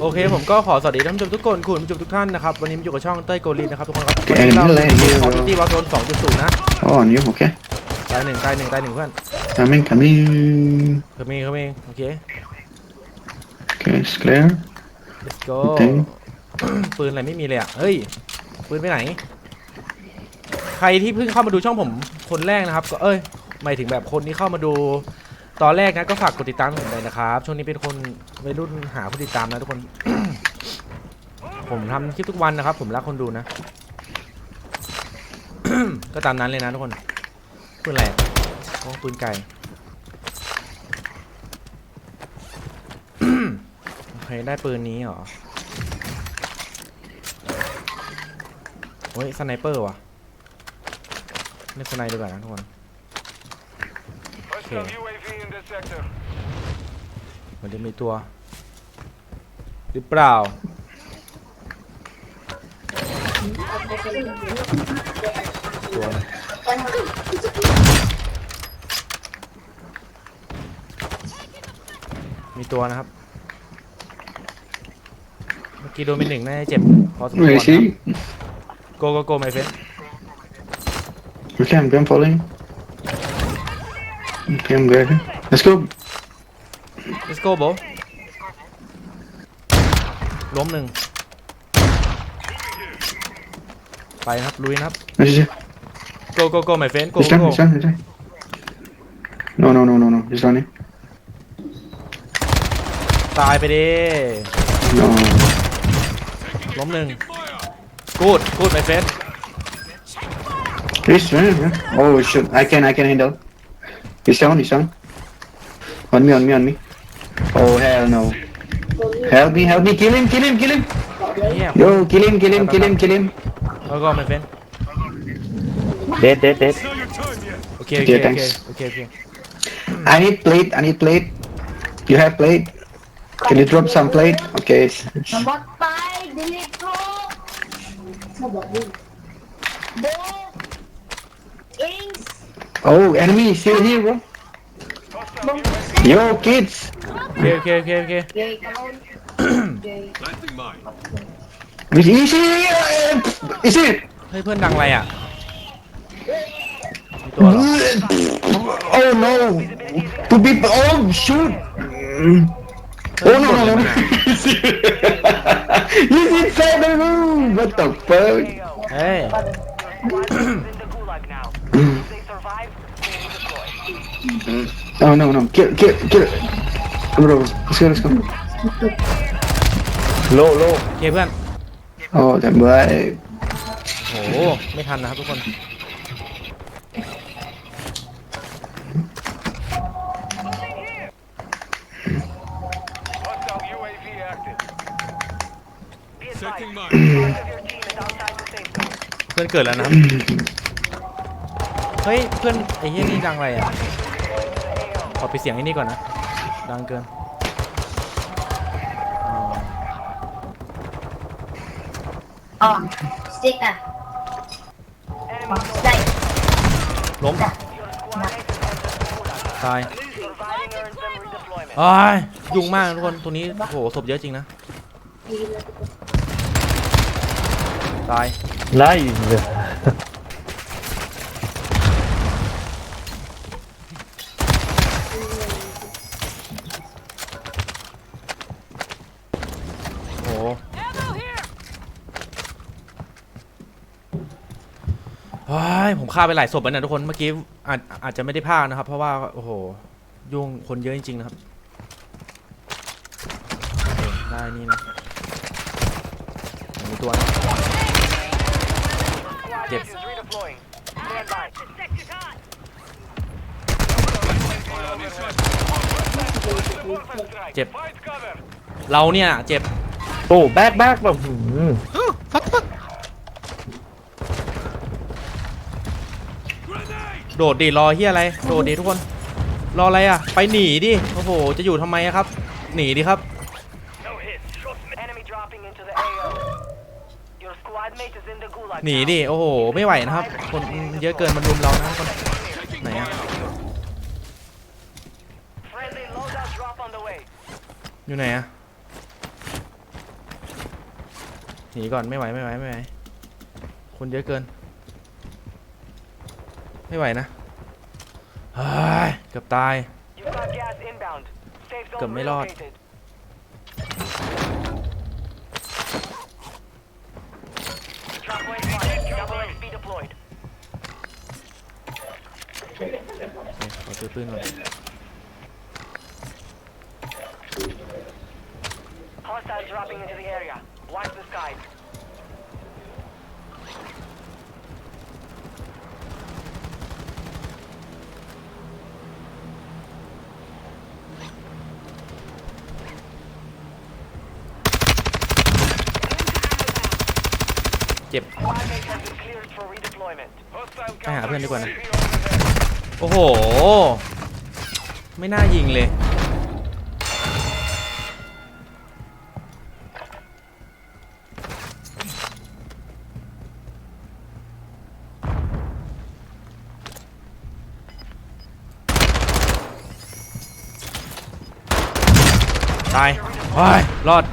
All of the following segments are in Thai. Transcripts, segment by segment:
โอเคผมก็ขอสวัสดีท่านผู้ชมทุกคนคุณผู้ชมทุกท่านนะครับวันนี้มาอยู่กับช่องเต้ยโกลินนะครับทุกคนครับแกวันนี้เรานี่แหละคอร์ดิตี้วอร์โซน2.0นะ Oh, on you, okay. ตายหนึ่งตายหนึ่งตายหนึ่งเพื่อน Coming, coming. เขามีเขามีโอเค Okay, it's clear. let's go ตึงปืนอะไรไม่มีเลยอะเฮ้ยปืนไปไหน ใครที่เพิ่งเข้ามาดูช่องผมคนแรกนะครับ ก็เอ้ยหมายถึงแบบคนที่เข้ามาดู ตอนแรกนะก็ฝากกดติดตามผมเลยนะครับช่วงนี้เป็นคนวัยรุ่นหาผู้ติดตามนะทุกคน ผมทำคลิปทุกวันนะครับ ผมรักคนดูนะ ก็ตามนั้นเลยนะทุกคนปืนอะไรอะโอ้ปืนไก่โอเคได้ปืนนี้เหรอโอ้ยสไนเปอร์ว่ะเล่นสไนดีกว่านะทุกคน Hostile UAV in this sector. เห มันจะมีตัว หรือเปล่า ตัวนะมีตัวนะครับ เมื่อกี้โดนเป็นหนึ่งน่าจะเจ็บพอสมควร Where นะ is ครับ he? โกโกโกไมเฟน Okay, I'm I'm following. Okay, I'm good. Let's go. let's go โบล้มหนึ่ง ไปนะครับ ลุยนะครับ Where is he? go go go my friend go He's go done, go he's done, he's done. No, no, no, no, no. He's running. ตายไปดิ No. ล้มหนึ่ง good good my friend He's running, man. Oh, shit. I can, I can handle. He's down, he's down. On me, on me, on me. Oh, hell no. Help me, help me. Kill him, kill him, kill him. เนี่ย Yo, kill him, kill him, kill him, kill him. go go my friend Dead, dead, dead. It's not your time yet. โอเคโอเค Okay, โอเค thanks. โอเคโอเค I need plate, I need plate. You have plate? Can you drop some plate? Okay. it's- it's- สมบัติไปดิลิทโทสมบัติโบอิงส์ Oh, enemy is still here, bro. บัง Yo, kids. โอเคโอเคโอเคโอเคเกย์กันเกย์ Planting mine. Is is he? Is it? เฮ้ยเพื่อนดังอะไรอะมีตัวเหรอ Oh no! Two people. Oh shoot! Oh no no no! He's inside the room. What the fuck? เฮ้ย Oh no no! Kill kill kill! Bro, let's go let's go. Low, low. โอเคเพื่อน Oh that boy. โหไม่ทันนะครับทุกคน Hostile UAV active. Setting mine. เพื่อนเกิดแล้วนะครับ เฮ้ยเพื่อนไอ้เหี้ยนี่ดังอะไรอะ ขอปิดเสียงไอ้นี่ก่อนนะ ดังเกินอ๋ออ๋อสติ๊กอะสไลด์ล้มตายอ้ายยุ่งมากทุกคนตัวนี้โอ้โหศพเยอะจริงนะตาย Nice. โอ้โหเฮ้ยผม ฆ่าไปหลายศพแล้วนะทุกคนเมื่อกี้อาจอาจจะไม่ได้พากนะครับ เพราะว่าโอ้โหยุ่งคนเยอะจริงๆนะครับโอเคได้นี่นะมีตัวนะเจ็บเจ็บ Fight cover. เราเนี่ยเจ็บ Oh, back, back. but- Hmm. โดดดิรอเฮียอะไร โดดดิทุกคน รออะไรอะ ไปหนีดิ โอ้โห จะอยู่ทำไมอะครับ หนีดิครับ หนีดิ โอ้โห ไม่ไหวนะครับ คนเยอะเกินมันรุมเรานะคนไหนอะอยู่ไหนอะหนีก่อนไม่ไหวไม่ไหวไม่ไหว คนเยอะเกิน ไม่ไหวนะเฮ้ยเกือบตาย You've got gas inbound. Safe zone Cầm mấy lọt. relocated. Shockwave fired. Double XP deployed. โอเคขอซื้อปืนก่อน Hostiles dropping into the area. Watch the skies. เจ็บ ไปหาเพื่อนดีกว่านะ โอ้โห ไม่น่ายิงเลย ตายว้ายรอด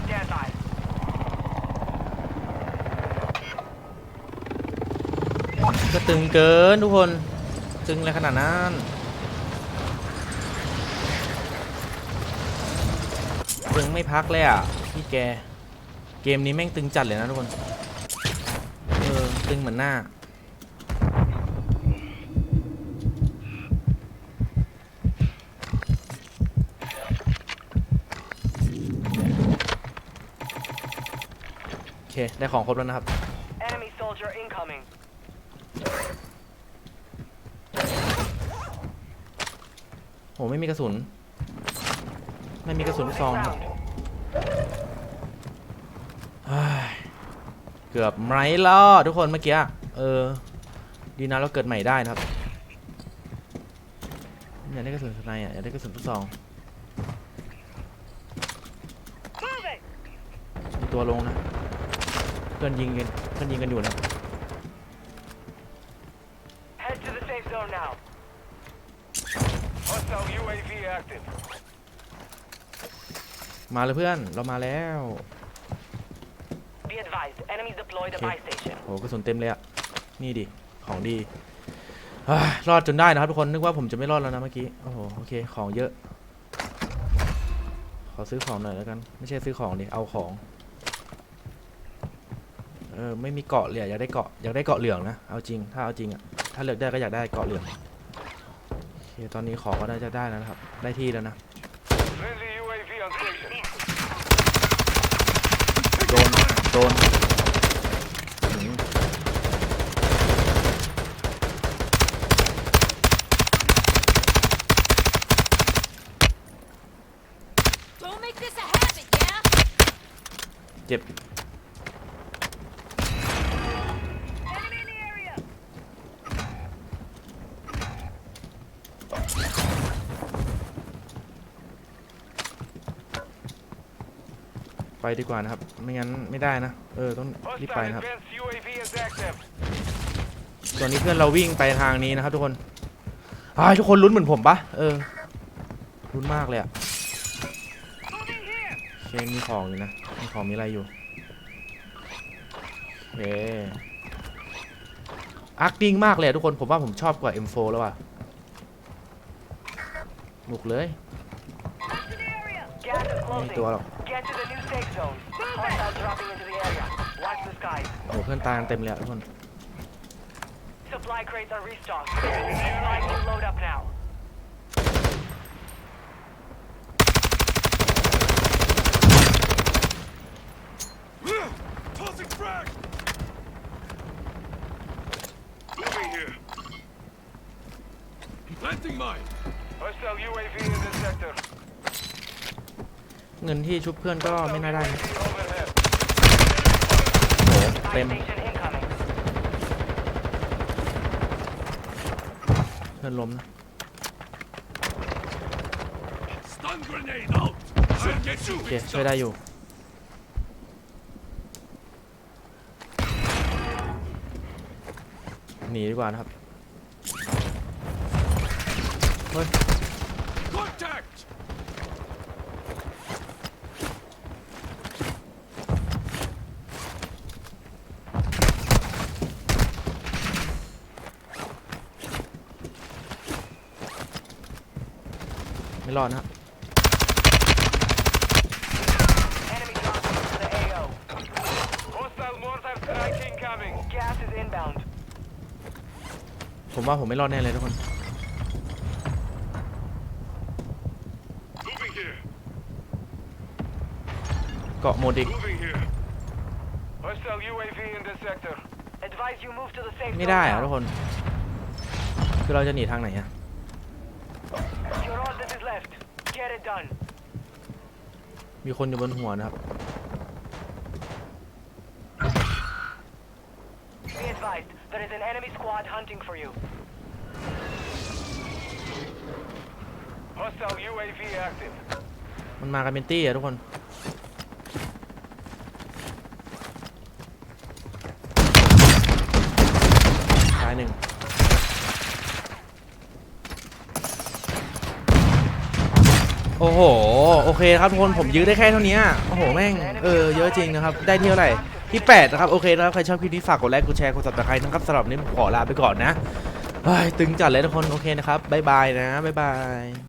ตึงเกินทุกคน ตึงอะไรขนาดนั้นตึงไม่พักเลยอะพี่แก เกมนี้แม่งตึงจัดเลยนะทุกคน เออ ตึงเหมือนหน้า โอเค ได้ของครบแล้วนะครับ Enemy soldier incoming. โหไม่มีกระสุน ไม่มีกระสุนลูกซองครับ Round. เฮ้ยเกือบไหมล่ะทุกคนเมื่อกี้เออ ดีนะเราเกิดใหม่ได้นะครับอยากได้กระสุนสไนด์อะอยากได้กระสุนลูกซองมีตัวลงนะเพื่อนยิงกันเพื่อนยิงกันอยู่นะ มาเลยเพื่อนเรามาแล้ว Be advised, enemies deployed a Okay. buy station. โหกระสุนเต็มเลยอะนี่ดิของดีเฮ้ยรอดจนได้นะครับทุกคนนึกว่าผมจะไม่รอดแล้วนะเมื่อกี้โอ้โหโอเคของเยอะ ขอซื้อของหน่อยแล้วกัน ไม่ใช่ซื้อของดิเอาของเออไม่มีเกาะเลยอะอยากได้เกาะอยากได้เกาะเหลืองนะเอาจริงถ้าเอาจริงอะถ้าเลือกได้ก็อยากได้เกาะเหลืองโอเคตอนนี้ของก็ได้จะได้แล้วนะครับ ได้ที่แล้วนะ Friendly UAV on station. โดน โดนหืม Don't make this a habit, yeah? เจ็บ ดีกว่านะครับ ไม่งั้นไม่ได้นะ เออต้องรีบไปนะครับ ตอนนี้เพื่อนเราวิ่งไปทางนี้นะครับ ทุกคนไอ้ทุกคนลุ้นเหมือนผมปะเออลุ้นมากเลยอะเคมีของอยู่นะ มีของมีอะไรอยู่โอเคอาร์คดิ้งมากเลยทุกคน ผมว่าผมชอบกว่า M4 แล้วว่ะหนุกเลย ไม่มีตัว closing. หรอก Get to the new safe zone. Hostiles dropping into the area. Watch the skies. โอ้โหเพื่อนตายกันเต็มเลยอะทุกคน Supply crates are restocked. Supply can load up now. Tossing frag! Moving here. Planting mine. Hostile UAV in this sector. เงินที่ชุบเพื่อนก็ไม่น่าได้นะ UAV overhead. โอ้โห Buy เต็ม station incoming. เพื่อนล้มนะ Stun grenade out. Should get you. โอเค ช่วยได้อยู่ หนีดีกว่านะครับ เฮ้ย Contact. ไม่ รอดนะครับ Enemy dropping into the AO. Hostile mortar strike incoming. Gas is inbound. ผมว่าผมไม่รอดแน่เลยทุกคน Moving here. เกาะโมดิก Moving here. Hostile UAV in this sector. Advise you move to the safe ไม่ zone ได้อะ now. ทุกคน คือเราจะหนีทางไหนอะ Get it done. มีคนอยู่บนหัวนะครับ Be advised, there is an enemy squad hunting for you. Hostile UAV active. มันมากันเป็นตี้อะทุกคน ตายหนึ่ง โอ้โห โอเคครับทุกคนผมยื้อได้แค่เท่านี้ โอ้โห แม่ง เออ เยอะจริงนะครับ ได้ที่เท่าไหร่ ที่ 8 นะครับ โอเคนะครับ ใครชอบคลิปนี้ฝากกดไลค์ กดแชร์ กดซับสไครต์นะครับสำหรับนี้ผมขอลาไปก่อนนะตึงจัดเลยทุกคน โอเคนะครับ บ๊ายบายนะ บ๊ายบาย